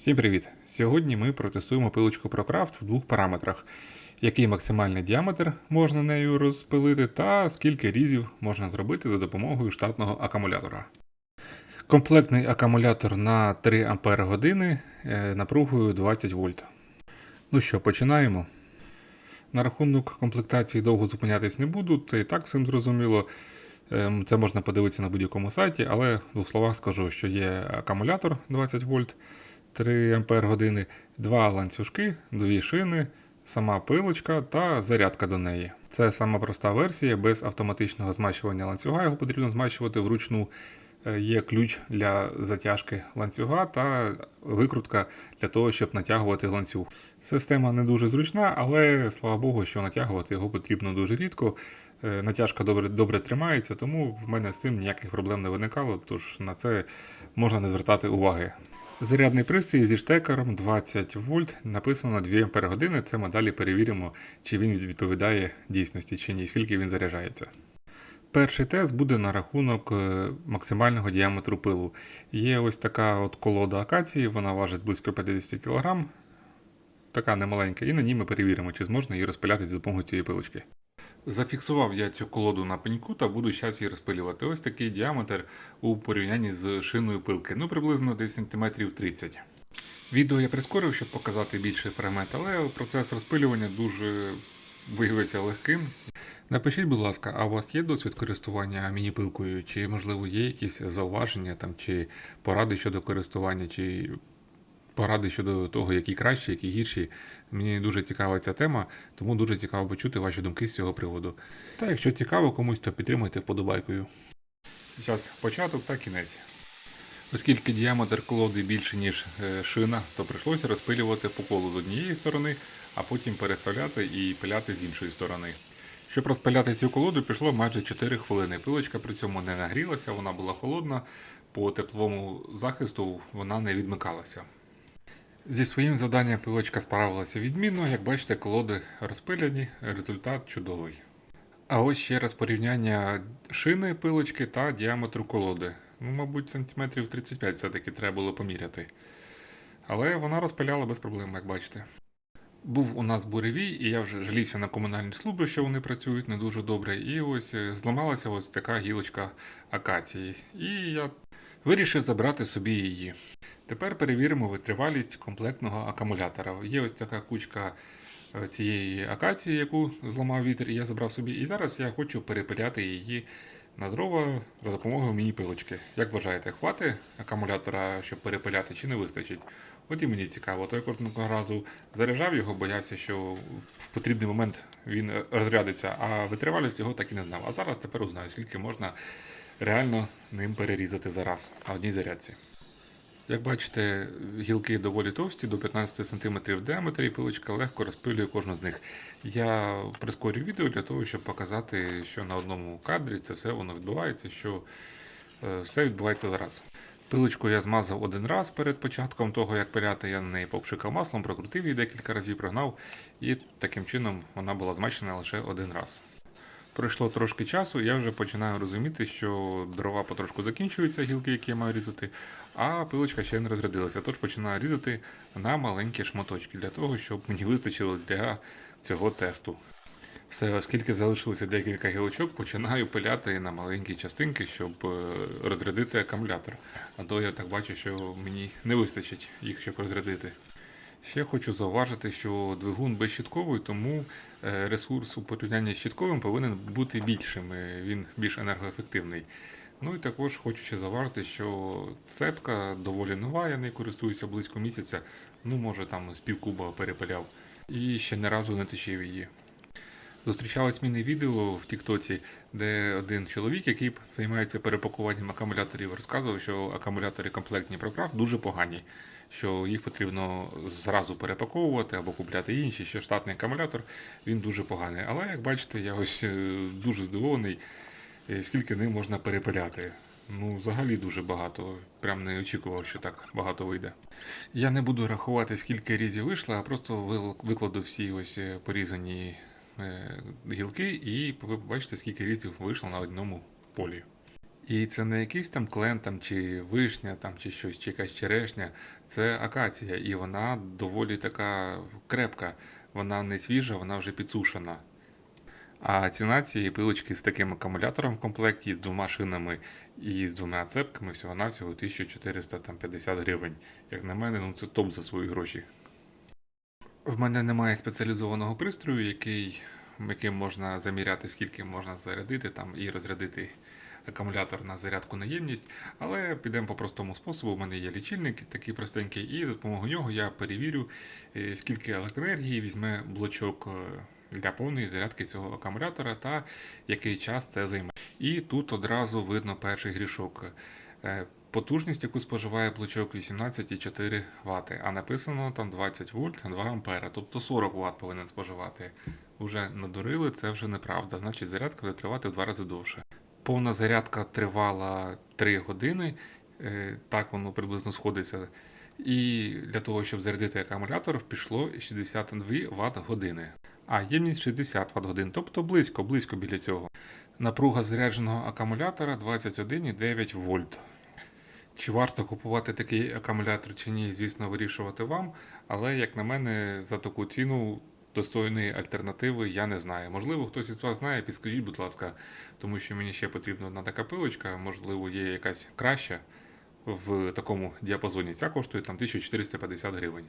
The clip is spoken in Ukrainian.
Всім привіт! Сьогодні ми протестуємо пилочку ProCraft в двох параметрах: який максимальний діаметр можна нею розпилити, та скільки різів можна зробити за допомогою штатного акумулятора. Комплектний акумулятор на 3 Ампер години е, напругою 20 вольт. Ну що, починаємо. На рахунок комплектації довго зупинятись не буду, та і так всім зрозуміло. Ем, Це можна подивитися на будь-якому сайті, але в двох словах скажу, що є акумулятор 20 вольт, 3 Ампер години, два ланцюжки, дві шини, сама пилочка та зарядка до неї. Це сама проста версія без автоматичного змащування ланцюга. Його потрібно змащувати вручну. Е, Є ключ для затяжки ланцюга та викрутка для того, щоб натягувати ланцюг. Система не дуже зручна, але слава Богу, що натягувати його потрібно дуже рідко. Е, Натяжка добре, добре тримається, тому в мене з цим ніяких проблем не виникало, тож на це можна не звертати уваги. Зарядний пристрій зі штекером 20 вольт, написано 2 Ампер години. Це ми далі перевіримо, чи він відповідає дійсності чи ні, скільки він заряджається. Перший тест буде на рахунок е, максимального діаметру пилу. Є ось така от колода акації, вона важить близько 50 кг, така немаленька, і на ній ми перевіримо, чи зможна її розпиляти за допомогою цієї пилочки. Зафіксував я цю колоду на пеньку та буду зараз її розпилювати. Ось такий діаметр у порівнянні з шиною пилки, ну приблизно десь сантиметрів 30. Відео я прискорив, щоб показати більший фрагмент, але процес розпилювання дуже виявився легким. Напишіть, будь ласка, а у вас є досвід користування міні-пилкою? Чи, можливо, є якісь зауваження там, чи поради щодо користування, чи поради щодо того, які кращі, які гірші. Мені дуже цікава ця тема, тому дуже цікаво почути ваші думки з цього приводу. Та якщо цікаво комусь, то підтримуйте вподобайкою. Зараз початок та кінець. Оскільки діаметр колоди більше, ніж е, шина, то прийшлося розпилювати по колу з однієї сторони, а потім переставляти і пиляти з іншої сторони. Щоб розпиляти цю колоду, пішло майже 4 хвилини. Пилочка при цьому не нагрілася, вона була холодна, по тепловому захисту вона не відмикалася. Зі своїм завданням пилочка справилася відмінно. Як бачите, колоди розпиляні, результат чудовий. А ось ще раз порівняння шини пилочки та діаметру колоди. Ну, мабуть, сантиметрів 35 все-таки треба було поміряти. Але вона розпиляла без проблем, як бачите. Був у нас буревій, і я вже жалівся на комунальні служби, що вони працюють не дуже добре. І ось е, зламалася ось така гілочка акації. І я вирішив забрати собі її. Тепер перевіримо витривалість комплектного акумулятора. Є ось така кучка е, цієї акації, яку зламав вітер, і я забрав собі. І зараз я хочу перепиляти її на дрова за допомогою міні-пилочки. Як вважаєте, хватить акумулятора, щоб перепиляти, чи не вистачить? От і мені цікаво, то я кожного разу заряджав його, боявся, що в потрібний момент він розрядиться, а витривалість його так і не знав. А зараз тепер узнаю, скільки можна реально ним перерізати за раз на одній зарядці. Як бачите, гілки доволі товсті, до 15 см в діаметрі, і пилочка легко розпилює кожну з них. Я прискорю відео для того, щоб показати, що на одному кадрі це все воно відбувається, що е, все відбувається зараз. Пилочку я змазав один раз перед початком того, як пиляти, я на неї попшикав маслом, прокрутив її декілька разів, прогнав, і таким чином вона була змащена лише один раз. Пройшло трошки часу, я вже починаю розуміти, що дрова потрошку закінчуються, гілки, які я маю різати, а пилочка ще не розрядилася. Тож починаю різати на маленькі шматочки для того, щоб мені вистачило для цього тесту. Все, оскільки залишилося декілька гілочок, починаю пиляти на маленькі частинки, щоб е, розрядити акумулятор. А то я так бачу, що мені не вистачить їх, щоб розрядити. Ще хочу зауважити, що двигун безщітковий, тому е, ресурс у порівнянні з щітковим повинен бути більшим, е, він більш енергоефективний. Ну і також хочу ще зауважити, що цепка доволі нова, я нею користуюся близько місяця, ну може там з півкуба перепиляв, і ще не разу не точив її. Зустрічалось мені відео в Тіктоці, де один чоловік, який займається перепакуванням акумуляторів, розказував, що акумулятори комплектні ProCraft дуже погані, що їх потрібно зразу перепаковувати або купляти інші, що штатний акумулятор він дуже поганий. Але як бачите, я ось е, дуже здивований, е, скільки ним можна перепиляти. Ну, взагалі дуже багато. Прям не очікував, що так багато вийде. Я не буду рахувати, скільки різів вийшло, а просто викладу всі ось е, порізані гілки, і ви побачите, скільки різів вийшло на одному полі. І це не якийсь там клен там, чи вишня, там, чи щось, чи якась черешня. Це акація, і вона доволі така крепка. Вона не свіжа, вона вже підсушена. А ціна цієї пилочки з таким акумулятором в комплекті, з двома шинами і з двома цепками всього-навсього 1450 гривень. Як на мене, ну це топ за свої гроші. В мене немає спеціалізованого пристрою, який, яким можна заміряти, скільки можна зарядити там, і розрядити акумулятор на зарядку на ємність. Але підемо по простому способу. У мене є лічильник такий простенький, і за допомогою нього я перевірю, е, скільки електроенергії візьме блочок е, для повної зарядки цього акумулятора та який час це займе. І тут одразу видно перший грішок. Е, Потужність, яку споживає блочок 18,4 Вт, а написано там 20 вольт 2 ампера, тобто 40 Вт повинен споживати. Уже надурили, це вже неправда. Значить, зарядка буде тривати в два рази довше. Повна зарядка тривала 3 години, е, так воно приблизно сходиться. І для того, щоб зарядити акумулятор, пішло 62 Вт години. А ємність 60 Вт годин, тобто близько, близько біля цього. Напруга зарядженого акумулятора 21,9 вольт. Чи варто купувати такий акумулятор чи ні, звісно, вирішувати вам. Але, як на мене, за таку ціну достойної альтернативи я не знаю. Можливо, хтось із вас знає, підскажіть, будь ласка, тому що мені ще потрібна одна така пилочка, можливо, є якась краща в такому діапазоні. Ця коштує там 1450 гривень.